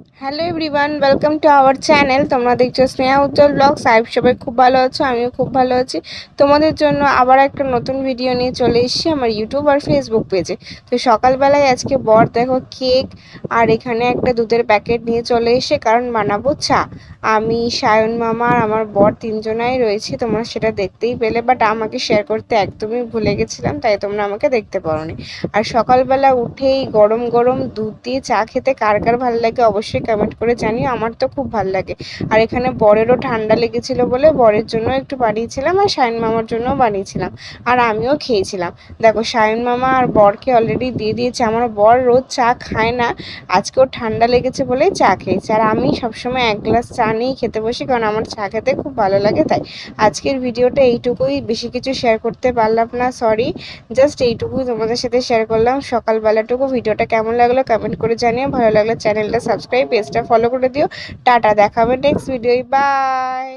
Hello everyone welcome to our channel তোমরা দেখছ স্নেহা উজ্জ্বল blog সাহেব সবাই খুব ভালো আছো, আমিও খুব ভালো আছি। তোমাদের জন্য আবার একটা নতুন ভিডিও নিয়ে চলে এসেছি আমার ইউটিউব আর ফেসবুক পেজে তো সকালবেলায় আজকে বর দেখো কেক আর এখানে একটা দুধের প্যাকেট নিয়ে চলে এসে কারণ বানাবো চা। আমি, সায়ন মামা আর আমার বর তিনজনাই রয়েছি, তোমরা সেটা দেখতেই পেলে বাট আমাকে শেয়ার করতে একদমই ভুলে গেছিলাম, তাই তোমরা আমাকে দেখতে পারোনি। আর সকালবেলা উঠেই গরম গরম দুধ দিয়ে চা খেতে কার কার ভালো লাগে অবশ্যই কমেন্ট করে জানিও, আমার তো খুব ভালো লাগে। আর এখানে বরেরও ঠান্ডা লেগেছিল বলে বরের জন্য একটু বানিয়েছিলাম আর শায়ন মামার জন্যও বানিয়েছিলাম। আর আমিও খেয়েছিলাম। দেখো শায়ন মামা আর বরকে অলরেডি দিয়ে দিয়েছে। আমার বর রোজ চা খায় না। আজকেও ঠান্ডা লেগেছে বলে চা খেয়েছে। আর আমি সবসময় এক গ্লাস চা নিয়েই খেতে বসি, কারণ আমার চা খেতে খুব ভালো লাগে তাই। আজকের ভিডিওটা এইটুকুই। বেশি কিছু শেয়ার করতে পারলাম না সরি জাস্ট এইটুকুই তোমাদের সাথে শেয়ার করলাম। সকালবেলাটুকু ভিডিওটা কেমন লাগল কমেন্ট করে জানিও। ভালো লাগলে চ্যানেলটা সাবস্ক্রাইব পেজটা ফলো করে দিও। টাটা দেখাবে নেক্সট ভিডিও বাই